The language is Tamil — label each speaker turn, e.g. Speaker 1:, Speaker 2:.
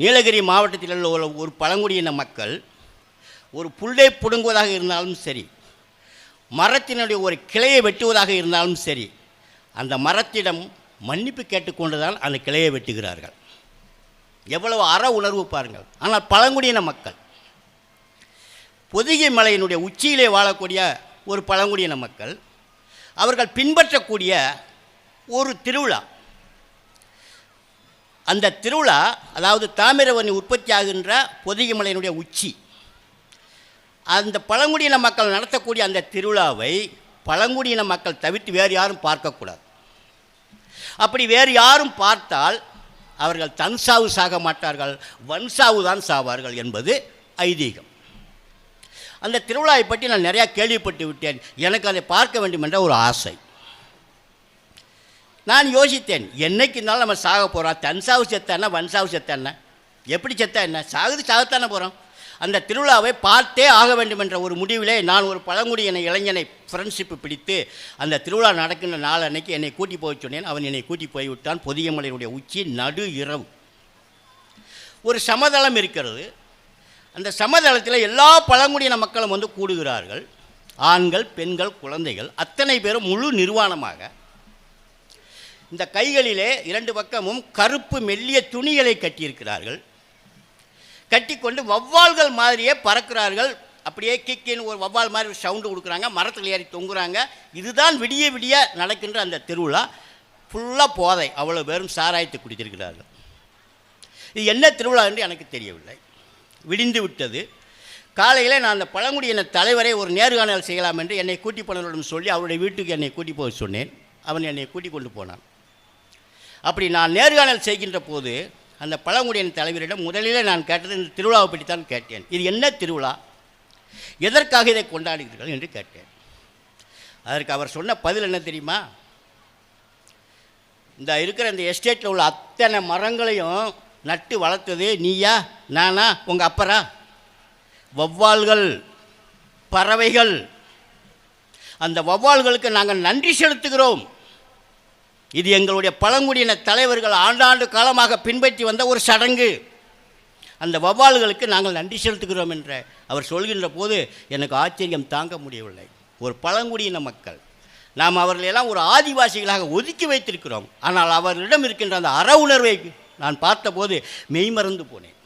Speaker 1: நீலகிரி மாவட்டத்தில் உள்ள ஒரு ஒரு பழங்குடியின மக்கள் ஒரு புல்லை பிடுங்குவதாக இருந்தாலும் சரி மரத்தினுடைய ஒரு கிளையை வெட்டுவதாக இருந்தாலும் சரி அந்த மரத்திடம் மன்னிப்பு கேட்டுக்கொண்டுதான் அந்த கிளையை வெட்டுகிறார்கள். எவ்வளவு அற உணர்வு பாருங்கள். ஆனால் பழங்குடியின மக்கள் பொதிகை மலையினுடைய உச்சியிலே வாழக்கூடிய ஒரு பழங்குடியின மக்கள் அவர்கள் பின்பற்றக்கூடிய ஒரு திருவிழா அந்த திருவிழா அதாவது தாமிரவர்ணி உற்பத்தி ஆகின்ற பொதிகை மலையினுடைய உச்சி. அந்த பழங்குடியின மக்கள் நடத்தக்கூடிய அந்த திருவிழாவை பழங்குடியின மக்கள் தவிர்த்து வேறு யாரும் பார்க்கக்கூடாது. அப்படி வேறு யாரும் பார்த்தால் அவர்கள் தன்சாவு சாக மாட்டார்கள் வன்சாவு தான் சாவார்கள் என்பது ஐதீகம். அந்த திருவிழாவை பற்றி நான் நிறையா கேள்விப்பட்டு விட்டேன். எனக்கு அதை பார்க்க வேண்டும் என்ற ஒரு ஆசை. நான் யோசித்தேன் என்னைக்கு இருந்தாலும் நம்ம சாக போகிறோம் தன்சாவு செத்தானா வன்சாவு செத்தானா எப்படி செத்தா என்ன? சாகுது சாகத்தானே போகிறோம் அந்த திருவிழாவை பார்த்தே ஆக வேண்டும் என்ற ஒரு முடிவிலே நான் ஒரு பழங்குடியின இளைஞனை ஃப்ரெண்ட்ஷிப்பு பிடித்து அந்த திருவிழா நடக்கின்ற நாள் அன்னைக்கு என்னை கூட்டி போய் சொன்னேன். அவன் என்னை கூட்டி போய்விட்டான். பொதியமலையினுடைய உச்சி நடு இரவு. ஒரு சமதளம் இருக்கிறது. அந்த சமதளத்தில் எல்லா பழங்குடியின மக்களும் வந்து கூடுகிறார்கள். ஆண்கள் பெண்கள் குழந்தைகள் அத்தனை பேரும் முழு நிர்வாணமாக இந்த கைகளிலே இரண்டு பக்கமும் கருப்பு மெல்லிய துணிகளை கட்டியிருக்கிறார்கள். கட்டிக்கொண்டு வவ்வால்கள் மாதிரியே பறக்கிறார்கள். அப்படியே கிக்கின்னு ஒரு வவ்வால் மாதிரி ஒரு சவுண்டு கொடுக்குறாங்க. மரத்தில் ஏறி தொங்குறாங்க. இதுதான் விடிய விடிய நடக்கின்ற அந்த திருவிழா. ஃபுல்லாக போதை. அவ்வளோ பேரும் சாராயத்தை குடித்திருக்கிறார்கள். இது என்ன திருவிழா என்று எனக்கு தெரியவில்லை. விடிந்து விட்டது. காலையில் நான் அந்த பழங்குடியின தலைவரை ஒரு நேர்காணல் செய்யலாம் என்று என்னை கூட்டி போனவரிடம் சொல்லி அவருடைய வீட்டுக்கு என்னை கூட்டி போக சொன்னேன். அவன் என்னை கூட்டி கொண்டு போனான். அப்படி நான் நேர்காணல் செய்கின்ற போது அந்த பழங்குடியின் தலைவரிடம் முதலிலே நான் கேட்டது இந்த திருவிழாவை பற்றி தான் கேட்டேன். இது என்ன திருவிழா? எதற்காக இதை கொண்டாடுகிறீர்கள் என்று கேட்டேன். அதற்கு அவர் சொன்ன பதில் என்ன தெரியுமா? இந்த இருக்கிற இந்த எஸ்டேட்டில் உள்ள அத்தனை மரங்களையும் நட்டு வளர்த்தது நீயா நானா உங்கள் அப்பரா? வௌவால்கள் பறவைகள். அந்த வௌவால்களுக்கு நாங்கள் நன்றி செலுத்துகிறோம். இது எங்களுடைய பழங்குடியின தலைவர்கள் ஆண்டாண்டு காலமாக பின்பற்றி வந்த ஒரு சடங்கு. அந்த வவ்வால்களுக்கு நாங்கள் நன்றி செலுத்துகிறோம் என்ற அவர் சொல்கின்ற போது எனக்கு ஆச்சரியம் தாங்க முடியவில்லை. ஒரு பழங்குடியின மக்கள். நாம் அவர்களெல்லாம் ஒரு ஆதிவாசிகளாக ஒதுக்கி வைத்திருக்கிறோம். ஆனால் அவர்களிடம் இருக்கின்ற அந்த அற உணர்வை நான் பார்த்தபோது மெய்மறந்து போனேன்.